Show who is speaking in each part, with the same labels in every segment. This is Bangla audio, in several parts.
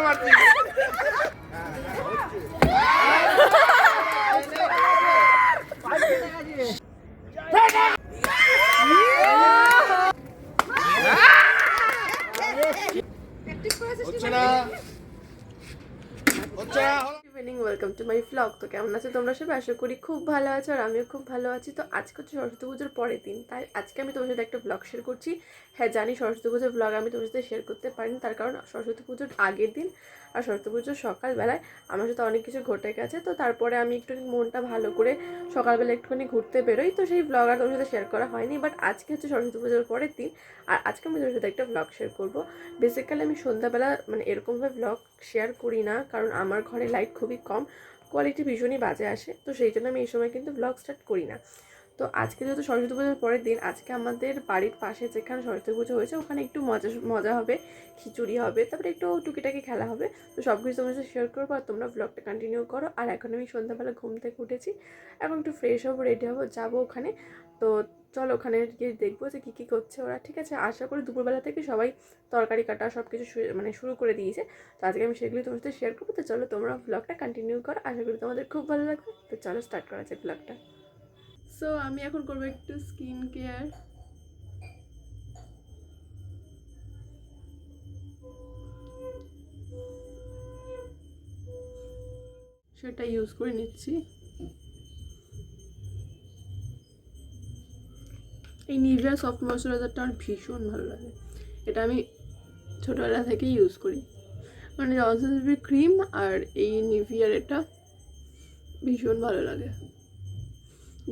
Speaker 1: मारती ব্লগ তো কেমন আছে তোমরা সবাই? আশা করি খুব ভালো আছো আর আমিও খুব ভালো আছি। তো আজকে হচ্ছে সরস্বতী পুজোর পরের দিন। তাই আজকে আমি তোমার সাথে একটা ব্লগ শেয়ার করছি। হ্যাঁ জানি সরস্বতী পুজোর ব্লগ আমি তোমার সাথে শেয়ার করতে পারিনি। তার কারণ সরস্বতী পুজোর আগের দিন আর সরস্বতী পুজোর সকালবেলায় আমার সাথে অনেক কিছু ঘটে গেছে। তো তারপরে আমি একটু মনটা ভালো করে সকালবেলা একটুখানি ঘুরতে বেরোই। তো সেই ব্লগ আর তোমার সাথে শেয়ার করা হয়নি। বাট আজকে হচ্ছে সরস্বতী পুজোর পরের দিন আর আজকে আমি তোমার সাথে একটা ব্লগ শেয়ার করব। বেসিক্যালি আমি সন্ধ্যাবেলা মানে এরকমভাবে ব্লগ শেয়ার করি না। কারণ আমার ঘরে লাইট খুবই কম। কোয়ালিটি ভীষণই বাজে আসে। তো সেই জন্য আমি এই সময় কিন্তু ব্লগ স্টার্ট করি না। তো আজকে যেহেতু সরস্বতী পুজোর পরের দিন, আজকে আমাদের বাড়ির পাশে যেখানে সরস্বতী পুজো হয়েছে, ওখানে একটু মজা মজা হবে, খিচুড়ি হবে, তারপরে একটু টুকিটাকি খেলা হবে। তো সব কিছু তোমার সাথে শেয়ার করব আর তোমরা ব্লগটা কন্টিনিউ করো। আর এখন আমি সন্ধ্যাবেলা ঘুম থেকে উঠেছি। এখন একটু ফ্রেশ হব রেডি হব, যাব ওখানে। তো চলো ওখানে গিয়ে দেখব যে কী কী করছে ওরা। ঠিক আছে, আশা করি দুপুরবেলা থেকে সবাই তরকারি কাটা সব কিছু মানে শুরু করে দিয়েছে। তো আজকে আমি সেগুলি তোমার সাথে শেয়ার করব। তো চলো তোমরা ব্লগটা কন্টিনিউ করো। আশা করি তোমাদের খুব ভালো লাগবে। তো চলো স্টার্ট করা যাক ব্লগটা সো আমি এখন করব একটু স্কিন কেয়ার সেটা ইউজ করে নিচ্ছি। এই নিভিয়া সফট ময়শ্চারাইজারটা আমার ভীষণ ভালো লাগে। এটা আমি ছোটোবেলা থেকেই ইউজ করি। মানে জনসন ক্রিম আর এই নিভিয়ার এটা ভীষণ ভালো লাগে।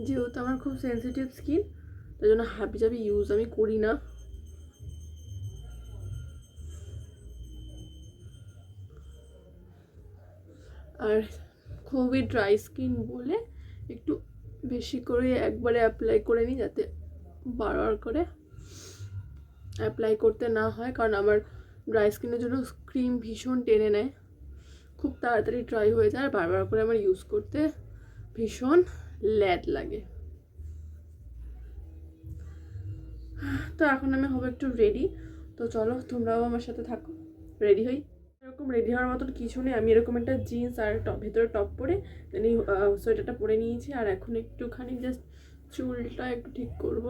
Speaker 1: যেহেতু আমার খুব সেন্সিটিভ স্কিন তাই জন্য হাবি জাবি ইউজ আমি করি না। আর খুবই ড্রাই স্কিন বলে একটু বেশি করে একবারে অ্যাপ্লাই করে নিই যাতে বারবার করে অ্যাপ্লাই করতে না হয়, কারণ আমার ড্রাই স্কিনের জন্য ক্রিম ভীষণ টেনে নেয়। খুব তাড়াতাড়ি ড্রাই হয়ে যায়, আর বারবার করে আমার ইউজ করতে ভীষণ ল্যাদ লাগে। তো এখন আমি হব একটু রেডি তো চলো, তোমরাও আমার সাথে থাকো। রেডি হই? এরকম রেডি হওয়ার মতন কিছু নেই। আমি এরকম একটা জিন্স আর টপ ভেতরে টপ পরে দেন সোয়েটারটা পরে নিয়েছি। আর এখন একটুখানি জাস্ট চুলটা একটু ঠিক করব।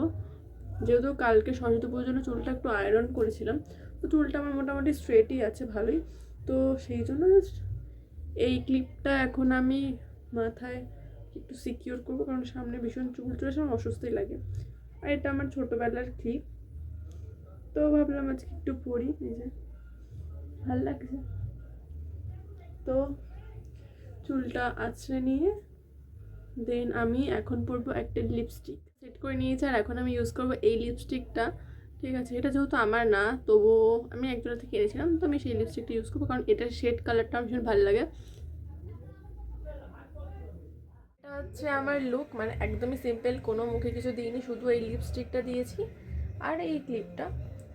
Speaker 1: যেহেতু কালকে সরস্বতী পুজোর জন্য চুলটা একটু আয়রন করেছিলাম, তো চুলটা আমার মোটামুটি স্ট্রেটই আছে, ভালোই। তো সেই জন্য এই ক্লিপটা এখন আমি মাথায় একটু সিকিওর করব, কারণ সামনে ভীষণ চুল চুলে আমার অস্বস্তি লাগে। আর এটা আমার ছোটোবেলার ক্লিপ তো ভাবলাম আজকে একটু পরি নিজে ভালো লাগছে। তো চুলটা আছড়ে নিয়ে দেন আমি এখন পরবো একটা লিপস্টিক সেট করে নিয়েছি আর এখন আমি ইউজ করব এই লিপস্টিকটা ঠিক আছে, এটা যেহেতু আমার না, তবুও আমি একজনের থেকে কিনেছিলাম তো আমি সেই লিপস্টিকটা ইউজ করব কারণ এটার শেড কালারটা আমার ভীষণ ভালো লাগে। এটা হচ্ছে আমার লুক মানে একদমই সিম্পল কোনো মুখে কিছু দিইনি, শুধু এই লিপস্টিকটা দিয়েছি। আর এই ক্লিপটা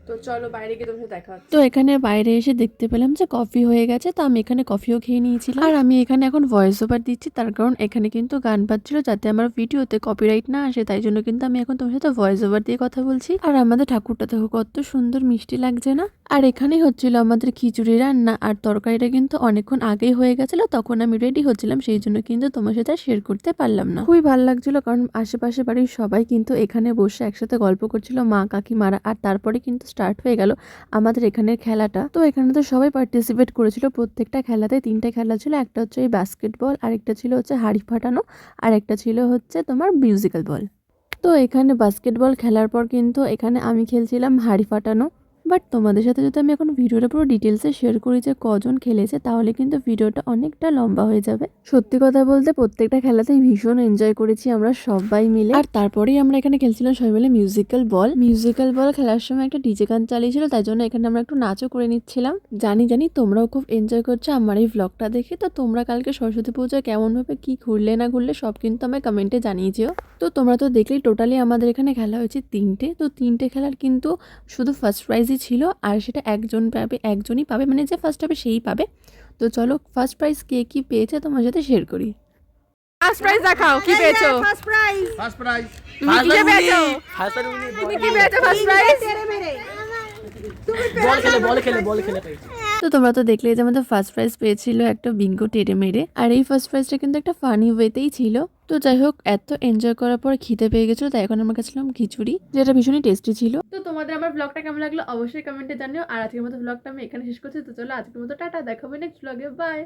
Speaker 1: তো চলো বাইরে গিয়ে তোমার সাথে দেখা হচ্ছে।
Speaker 2: তো এখানে বাইরে এসে দেখতে পেলাম যে কফি হয়ে গেছে তো আমি এখানে কফিও খেয়ে নিয়েছিলাম। আর আমি এখানে এখন ভয়েস ওভার দিচ্ছি তার কারণ এখানে কিন্তু গান বাজছিল যাতে আমার ভিডিওতে কপিরাইট না আসে তাই জন্য কিন্তু আমি এখন তোমার সাথে ভয়েস ওভার দিয়ে কথা বলছি। আর আমাদের ঠাকুরটা দেখো কত সুন্দর মিষ্টি লাগছে না? আর এখানেই হচ্ছিল আমাদের খিচুড়ি রান্না আর তরকারিটা কিন্তু অনেকক্ষণ আগেই হয়ে গেছিল তখন আমি রেডি হচ্ছিলাম সেই জন্য কিন্তু তোমার সাথে শেয়ার করতে পারলাম না। খুবই ভালো লাগছিল কারণ আশেপাশে বাড়ির সবাই কিন্তু এখানে বসে একসাথে গল্প করছিল মা কাকিমারা আর তারপরে কিন্তু স্টার্ট হয়ে গেল আমাদের এখানের খেলাটা। তো এখানে তো সবাই পার্টিসিপেট করেছিল। প্রত্যেকটা খেলাতে তিনটে খেলা ছিল। একটা হচ্ছে এই বাস্কেটবল আরেকটা ছিল হচ্ছে হাড়ি ফাটানো আর একটা ছিল হচ্ছে তোমার মিউজিক্যাল বল তো এখানে বাস্কেটবল খেলার পর কিন্তু এখানে আমি খেলছিলাম হাড়ি ফাটানো। বাট তোমাদের সাথে যদি আমি এখন ভিডিওটা পুরো ডিটেলসে শেয়ার করি যে কজন খেলেছে, তাহলে কিন্তু ভিডিওটা অনেকটা লম্বা হয়ে যাবে। সত্যি কথা বলতে প্রত্যেকটা খেলাতেই ভীষণ এনজয় করেছি আমরা সবাই মিলে। আর তারপরেই আমরা এখানে খেলছিলাম সবাই মিলে মিউজিক্যাল বল মিউজিক্যাল বল খেলার সময় একটা ডিজে গান চালিয়েছিল, তাই জন্য এখানে আমরা একটু নাচও করে নিচ্ছিলাম। জানি জানি তোমরাও খুব এনজয় করছ আমার এই ভ্লগটা দেখে, তো তোমরা কালকে সরস্বতী পুজোয় কেমনভাবে কি ঘুরলে না ঘুরলে সব কিন্তু আমায় কমেন্টে জানিয়ে যেও। তো তোমরা তো দেখলেই টোটালি আমাদের এখানে খেলা হয়েছে তিনটে, তো তিনটে খেলার কিন্তু শুধু ফার্স্ট প্রাইজই ছিল আর সেটা একজন পাবে একজনই পাবে মানে যে ফার্স্ট হবে সেই পাবে। তো চলো ফার্স্ট প্রাইজ কে কি পেয়েছে তোমার সাথে শেয়ার করি।
Speaker 1: ফার্স্ট প্রাইজ দেখাও কি পেয়েছ?
Speaker 3: ফার্স্ট প্রাইজ
Speaker 4: ফার্স্ট প্রাইজ
Speaker 1: তুমি কি পেয়েছ? তুমি কি পেয়েছ ফার্স্ট প্রাইজ
Speaker 3: তেরে মেরে
Speaker 4: বল খেলে বল খেলে বল খেলে
Speaker 2: তো তোমরা তো দেখলে যে আমাদের ফার্স্ট প্রাইজ পেয়েছিল একটা বিঙ্গো টেরে মেরে। আর এই ফার্স্ট প্রাইজটা কিন্তু একটা ফানি ওয়েতেই ছিল। তো যাই হোক, এত এনজয় করার পর খিদে পেয়ে গেছিল, তাই এখন আমরা গেছিলাম খিচুড়ি, যেটা ভীষণই টেস্টি ছিল।
Speaker 1: তো তোমাদের আমার ব্লগটা কেমন লাগল? অবশ্যই কমেন্টে জানিও। আর আজকের মতো ব্লগটা আমি এখানে শেষ করছি, তো চলো আজকের মতো টাটা দেখাবো নেক্সট ব্লগে বাই